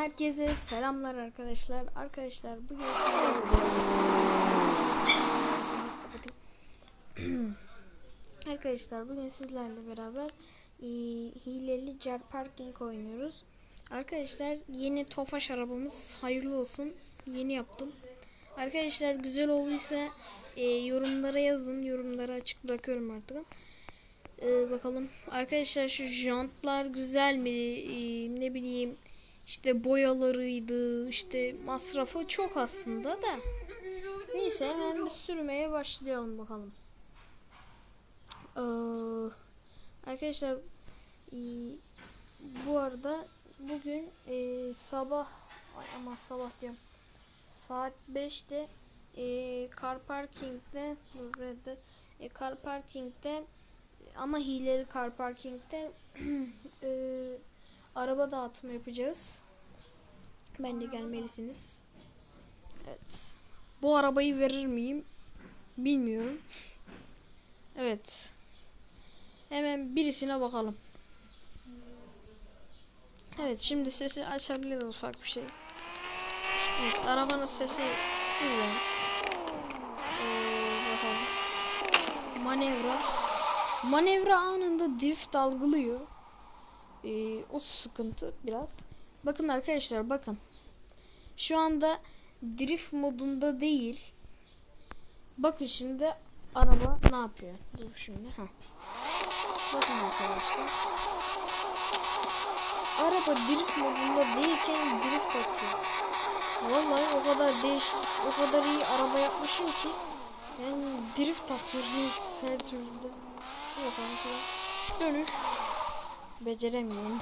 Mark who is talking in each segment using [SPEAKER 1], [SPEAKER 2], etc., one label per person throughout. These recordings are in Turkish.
[SPEAKER 1] Herkese selamlar arkadaşlar. Arkadaşlar bugün arkadaşlar bugün sizlerle beraber e, hileli car parking oynuyoruz. Arkadaşlar yeni Tofaş arabamız hayırlı olsun. Yeni yaptım. Arkadaşlar güzel olduysa e, yorumlara yazın. Yorumlara açık bırakıyorum artık. Ee, bakalım. Arkadaşlar şu jantlar güzel mi? Ee, ne bileyim işte boyalarıydı. işte masrafı çok aslında da. Neyse hemen bir sürmeye başlayalım bakalım. Ee, arkadaşlar ee, bu arada bugün ee, sabah ama sabah diyorum. Saat 5'te ee, car parking'de reddet. E, car parking'de ama hileli car parking'de e, araba dağıtımı yapacağız. Ben de gelmelisiniz. Evet. Bu arabayı verir miyim? Bilmiyorum. Evet. Hemen birisine bakalım. Evet şimdi sesi açabiliriz ufak bir şey. Evet arabanın sesi güzel. Ee. Manevra. Manevra anında drift algılıyor. Ee, o sıkıntı biraz. Bakın arkadaşlar bakın. Şu anda drift modunda değil. Bakın şimdi araba ne yapıyor? Dur şimdi. Heh. Bakın arkadaşlar. Araba drift modunda değilken drift atıyor. Vallahi o kadar değiş o kadar iyi araba yapmışım ki yani drift atıyor her türlü bakalım şöyle. Dönüş. Beceremiyorum.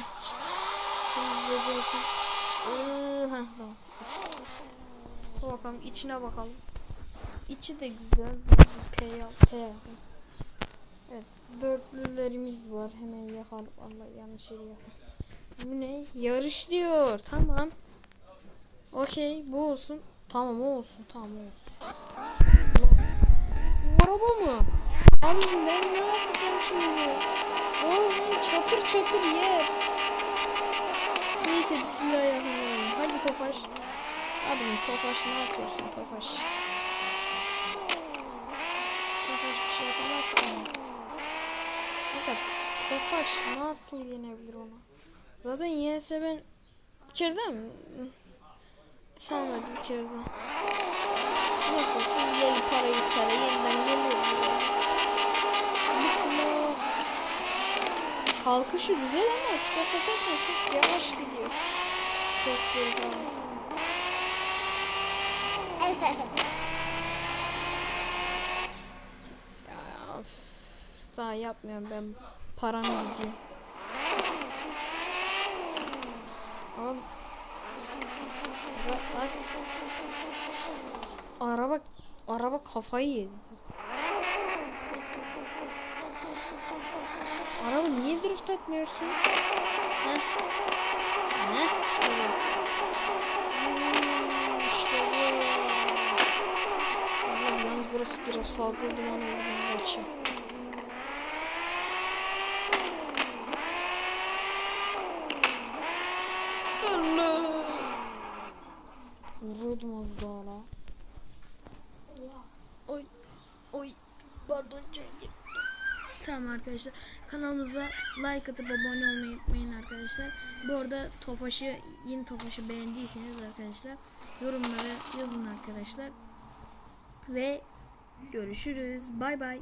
[SPEAKER 1] Şimdi becerirsin. Ee, heh, tamam. Dur bakalım içine bakalım. İçi de güzel. P yap, P. Evet. Dörtlülerimiz var. Hemen yakalım. Allah yanlış yere yapayım. Bu ne? Yarış diyor. Tamam. Okey. Bu olsun. Tamam o olsun. Tamam o olsun. Bu araba mı? Abi ben ne yapacağım şimdi? Çatır çatır yer. Neyse bismillahirrahmanirrahim. Hadi Tofaş. Abi Tofaş ne yapıyorsun Tofaş? Tofaş bir şey yapamaz ki. Fakat Tofaş nasıl yenebilir onu? Zaten yense ben içeride mi? Sanmadım içeride. Nasıl siz gelin parayı sana Kalkışı güzel ama vites atarken çok yavaş gidiyor. Vitesleri falan. Ya, üf, daha yapmıyorum ben. Param gidiyor. At. Araba araba kafayı yedi. Drift etmiyorsun? Heh. Heh bu. Hmm, işte bu. Allah yalnız burası biraz fazla duman oldu. Ben açayım. Vuruyordum az daha la. Oy. Oy. Pardon çekil. Tamam arkadaşlar kanalımıza like atıp abone olmayı unutmayın arkadaşlar. Bu arada Tofaş'ı yeni Tofaş'ı beğendiyseniz arkadaşlar yorumlara yazın arkadaşlar. Ve görüşürüz. Bay bay.